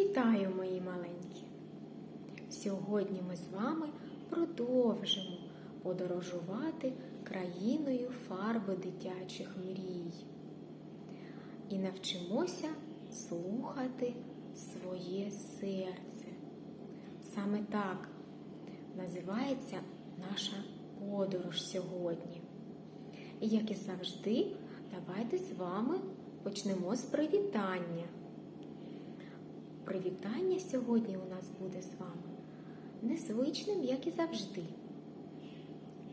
Вітаю, мої маленькі! Сьогодні ми з вами продовжимо подорожувати країною фарби дитячих мрій і навчимося слухати своє серце. Саме так називається наша подорож сьогодні. І як і завжди, давайте з вами почнемо з привітання. Привітання сьогодні у нас буде з вами незвичним, як і завжди.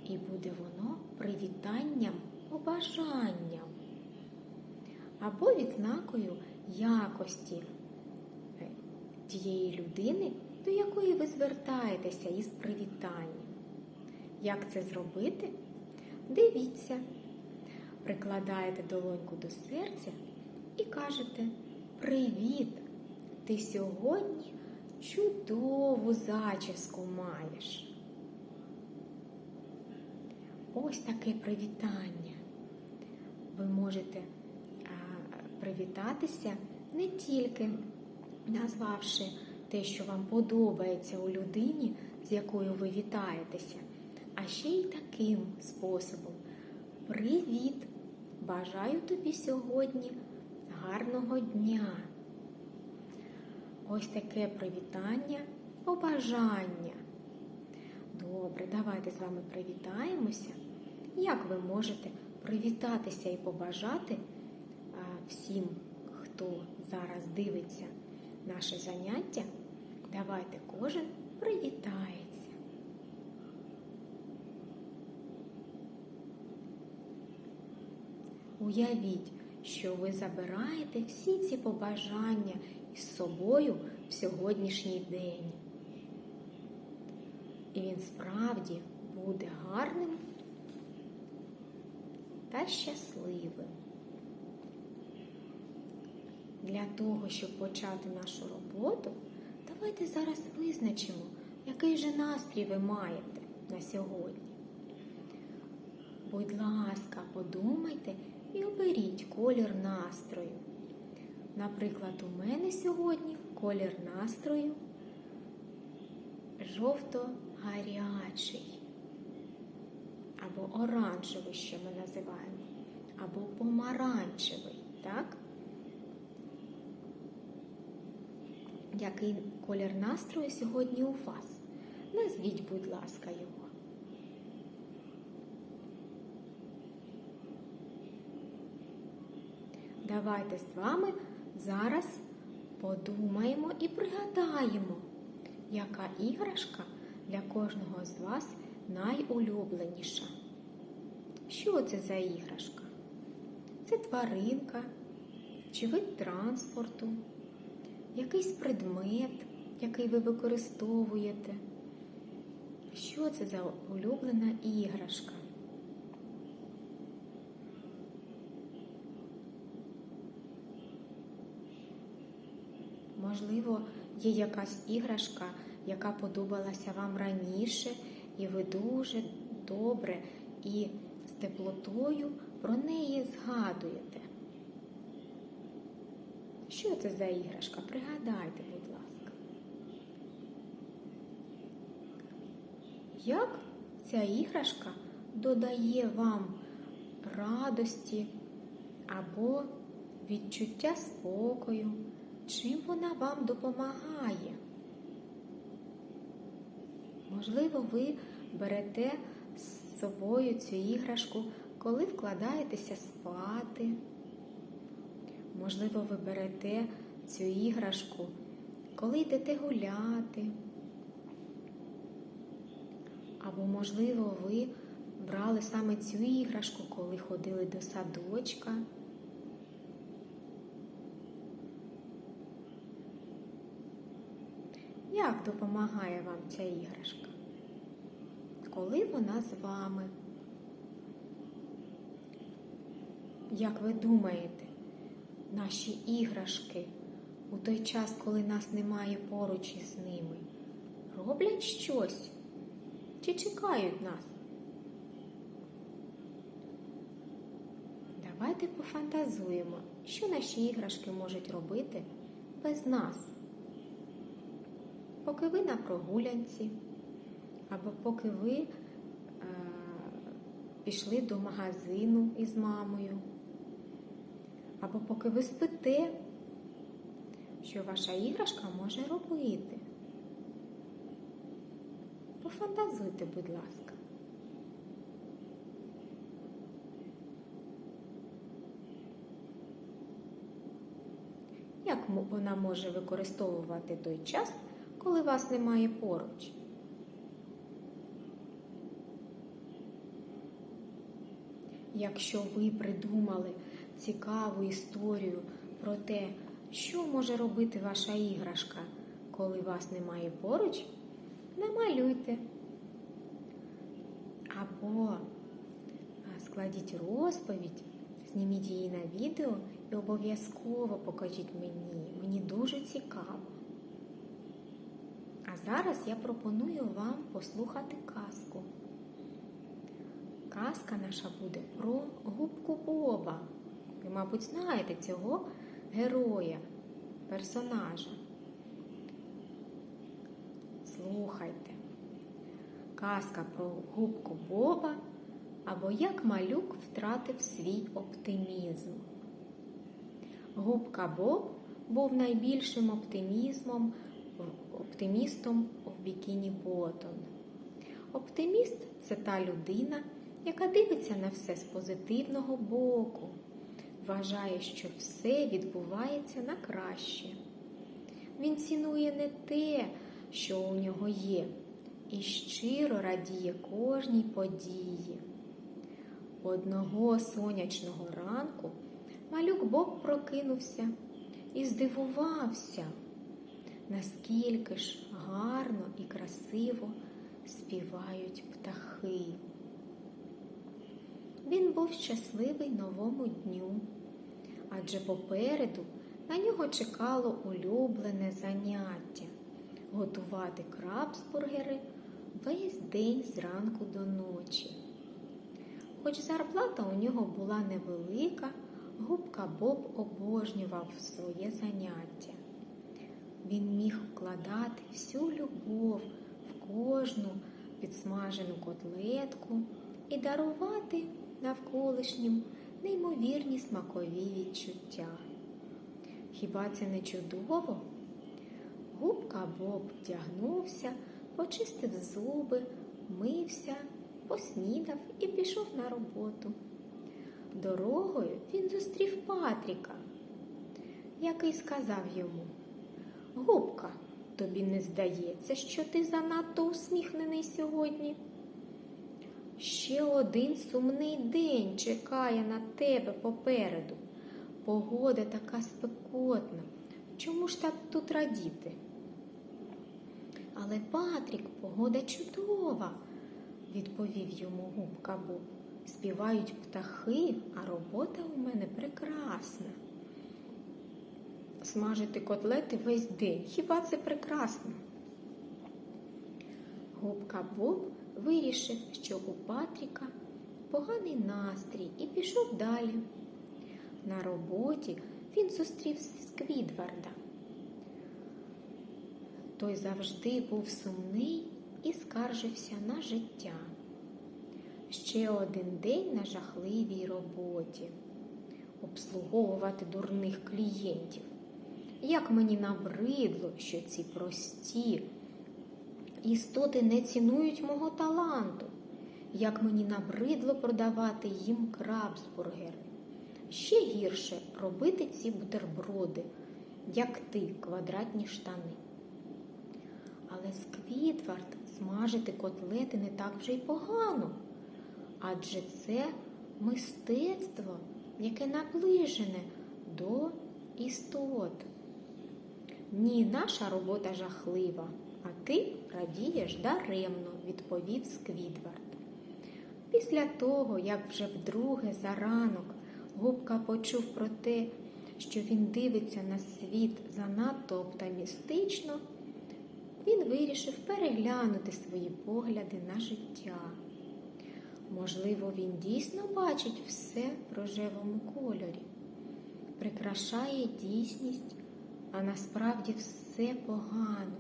І буде воно привітанням, побажанням або відзнакою якості е, тієї людини, до якої ви звертаєтеся із привітанням. Як це зробити? Дивіться, прикладаєте долоньку до серця і кажете Привіт! Ти сьогодні чудову зачіску маєш. Ось таке привітання. Ви можете привітатися не тільки назвавши те, що вам подобається у людині, з якою ви вітаєтеся, а ще й таким способом. Привіт! Бажаю тобі сьогодні гарного дня! Ось таке привітання, побажання. Добре, давайте з вами привітаємося. Як ви можете привітатися і побажати всім, хто зараз дивиться наше заняття? Давайте кожен привітається. Уявіть, що ви забираєте всі ці побажання із собою в сьогоднішній день. І він справді буде гарним та щасливим. Для того, щоб почати нашу роботу, давайте зараз визначимо, який же настрій ви маєте на сьогодні. Будь ласка, подумайте і оберіть колір настрою. Наприклад, у мене сьогодні колір настрою жовто-гарячий, або оранжевий, що ми називаємо, або помаранчевий, так? Який колір настрою сьогодні у вас? Назвіть, будь ласка, його. Давайте з вами зараз подумаємо і пригадаємо, яка іграшка для кожного з вас найулюбленіша. Що це за іграшка? Це тваринка чи вид транспорту, якийсь предмет, який ви використовуєте. Що це за улюблена іграшка? Можливо, є якась іграшка, яка подобалася вам раніше, і ви дуже добре і з теплотою про неї згадуєте. Що це за іграшка? Пригадайте, будь ласка. Як ця іграшка додає вам радості або відчуття спокою? Чим вона вам допомагає? Можливо, ви берете з собою цю іграшку, коли вкладаєтеся спати. Можливо, ви берете цю іграшку, коли йдете гуляти. Або, можливо, ви брали саме цю іграшку, коли ходили до садочка. Як допомагає вам ця іграшка? Коли вона з вами? Як ви думаєте, наші іграшки у той час, коли нас немає поруч із ними, роблять щось чи чекають нас? Давайте пофантазуємо, що наші іграшки можуть робити без нас. Поки ви на прогулянці, або поки ви е, пішли до магазину із мамою, або поки ви спите, що ваша іграшка може робити. Пофантазуйте, будь ласка. Як вона може використовувати той час, коли вас немає поруч? Якщо ви придумали цікаву історію про те, що може робити ваша іграшка, коли вас немає поруч, намалюйте. Або складіть розповідь, зніміть її на відео і обов'язково покажіть мені. Мені дуже цікаво. Зараз я пропоную вам послухати казку. Казка наша буде про губку Боба. Ви, мабуть, знаєте цього героя, персонажа. Слухайте. Казка про губку Боба або як малюк втратив свій оптимізм. Губка Боб був найбільшим оптимізмом, оптимістом в бікіні Ботон. Оптиміст це та людина, яка дивиться на все з позитивного боку, вважає, що все відбувається на краще. Він цінує не те, що у нього є, і щиро радіє кожній події. Одного сонячного ранку малюк Боб прокинувся і здивувався, наскільки ж гарно і красиво співають птахи. Він був щасливий новому дню, адже попереду на нього чекало улюблене заняття готувати крабсбургери весь день зранку до ночі. Хоч зарплата у нього була невелика, губка Боб обожнював своє заняття. Він міг вкладати всю любов в кожну підсмажену котлетку і дарувати навколишнім неймовірні смакові відчуття. Хіба це не чудово? Губка Боб вдягнувся, почистив зуби, мився, поснідав і пішов на роботу. Дорогою він зустрів Патріка, який сказав йому Губка, тобі не здається, що ти занадто усміхнений сьогодні? Ще один сумний день чекає на тебе попереду. Погода така спекотна. Чому ж так тут радіти? Але Патрік, погода чудова, відповів йому губка Боб. Співають птахи, а робота у мене прекрасна. Смажити котлети весь день. Хіба це прекрасно? Губка Боб вирішив, що у Патріка поганий настрій і пішов далі. На роботі він зустрів Сквідварда. Той завжди був сумний і скаржився на життя. Ще один день на жахливій роботі обслуговувати дурних клієнтів. Як мені набридло, що ці прості істоти не цінують мого таланту, як мені набридло продавати їм крабсбургери. Ще гірше робити ці бутерброди, як ти, квадратні штани. Але Сквідвард смажити котлети не так вже й погано, адже це мистецтво, яке наближене до істот. Ні, наша робота жахлива, а ти радієш даремно, відповів Сквідвард. Після того, як вже вдруге за ранок Губка почув про те, що він дивиться на світ занадто оптимістично, він вирішив переглянути свої погляди на життя. Можливо, він дійсно бачить все в рожевому кольорі, прикрашає дійсність, а насправді все погано.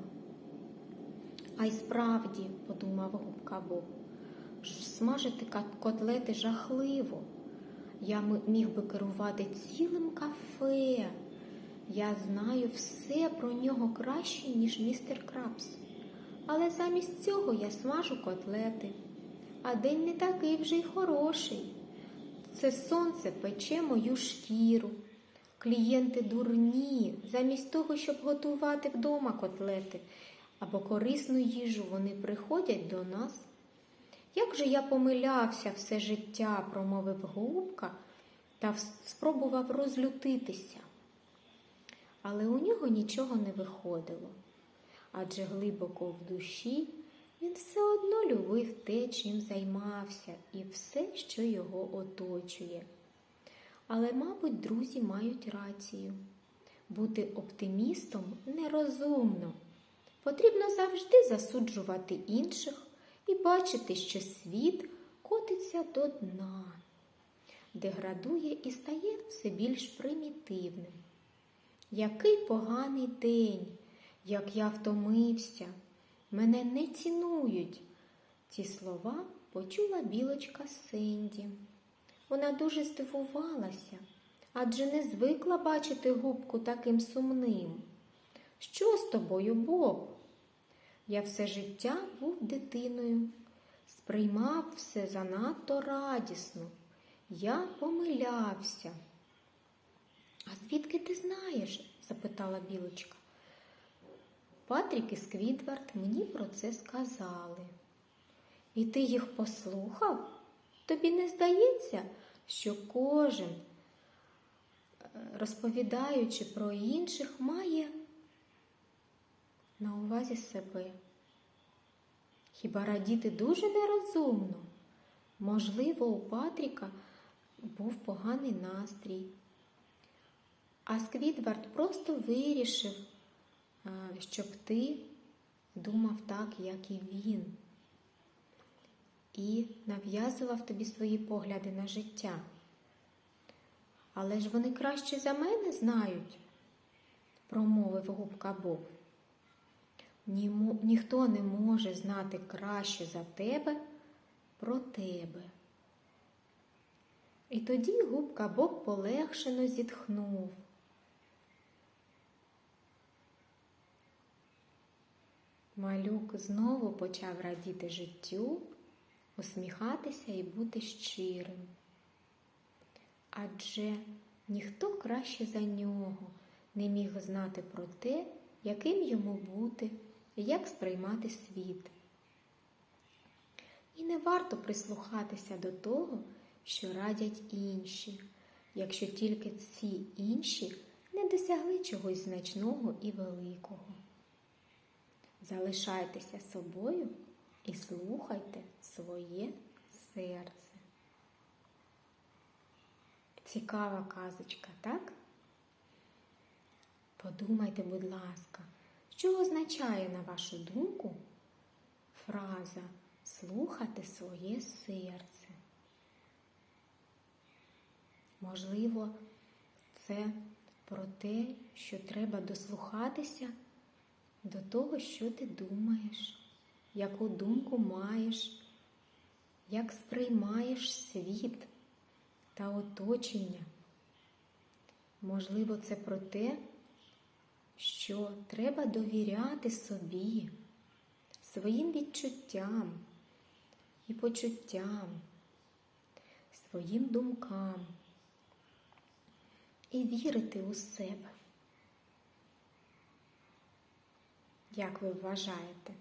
А й справді, подумав губка Боб, смажити котлети жахливо. Я міг би керувати цілим кафе. Я знаю все про нього краще, ніж містер Крабс. Але замість цього я смажу котлети. А день не такий вже й хороший. Це сонце пече мою шкіру. Клієнти дурні, замість того, щоб готувати вдома котлети або корисну їжу, вони приходять до нас. Як же я помилявся все життя, промовив губка та спробував розлютитися. Але у нього нічого не виходило, адже глибоко в душі він все одно любив те, чим займався, і все, що його оточує. Але, мабуть, друзі мають рацію. Бути оптимістом нерозумно. Потрібно завжди засуджувати інших і бачити, що світ котиться до дна, деградує і стає все більш примітивним. Який поганий день, як я втомився, мене не цінують. Ці слова почула білочка Сенді. Вона дуже здивувалася, адже не звикла бачити губку таким сумним. Що з тобою, Боб? Я все життя був дитиною, сприймав все занадто радісно. Я помилявся. А звідки ти знаєш? запитала білочка. Патрік і Сквідвард мені про це сказали. І ти їх послухав? Тобі не здається, що кожен, е, розповідаючи про інших, має на увазі себе. Хіба радіти дуже нерозумно? Можливо, у Патріка був поганий настрій. А Сквідвард просто вирішив, е, щоб ти думав так, як і він, і нав'язував тобі свої погляди на життя. Але ж вони краще за мене знають, промовив губка Боб. Німо- Ніхто не може знати краще за тебе про тебе. І тоді губка Боб полегшено зітхнув. Малюк знову почав радіти життю, усміхатися і бути щирим. Адже ніхто краще за нього не міг знати про те, яким йому бути і як сприймати світ. І не варто прислухатися до того, що радять інші, якщо тільки ці інші не досягли чогось значного і великого. Залишайтеся собою і слухайте своє серце. Цікава казочка, так? Подумайте, будь ласка, що означає, на вашу думку, фраза слухати своє серце? Можливо, це про те, що треба дослухатися до того, що ти думаєш, яку думку маєш, як сприймаєш світ та оточення. Можливо, це про те, що треба довіряти собі, своїм відчуттям і почуттям, своїм думкам і вірити у себе. Як ви вважаєте?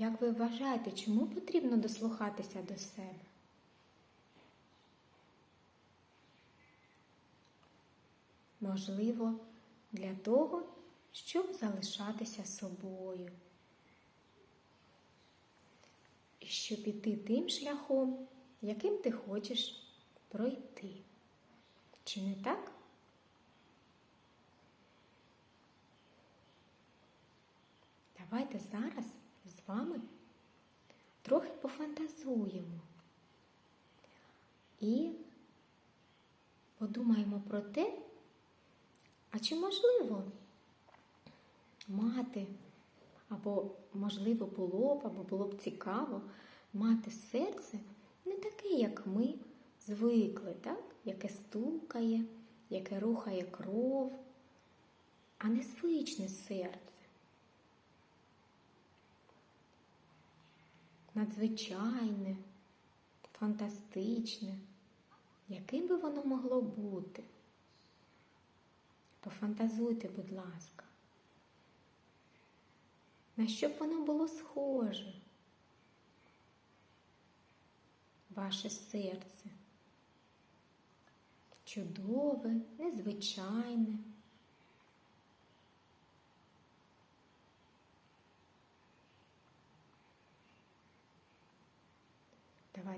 Як ви вважаєте, чому потрібно дослухатися до себе? Можливо, для того, щоб залишатися собою. І щоб іти тим шляхом, яким ти хочеш пройти. Чи не так? Давайте зараз вами трохи пофантазуємо і подумаємо про те, а чи можливо мати, або, можливо, було б, або було б цікаво мати серце не таке, як ми звикли, так? яке стукає, яке рухає кров, а незвичне серце. Надзвичайне, фантастичне, яким би воно могло бути? Пофантазуйте, будь ласка. На що б воно було схоже? Ваше серце. Чудове, незвичайне.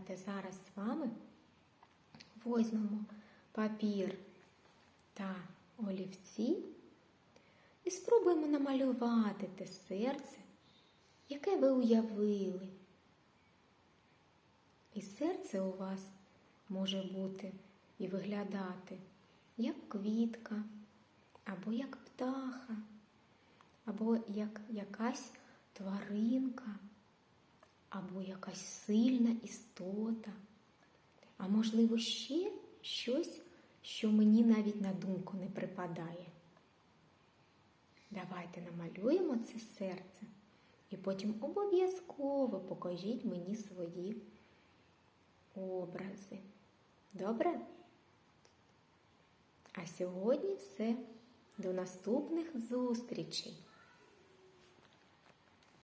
Давайте зараз з вами візьмемо папір та олівці і спробуємо намалювати те серце, яке ви уявили. І серце у вас може бути і виглядати як квітка, або як птаха, або як якась тваринка, або якась сильна істота, а можливо ще щось, що мені навіть на думку не припадає. Давайте намалюємо це серце і потім обов'язково покажіть мені свої образи. Добре? А сьогодні все. До наступних зустрічей!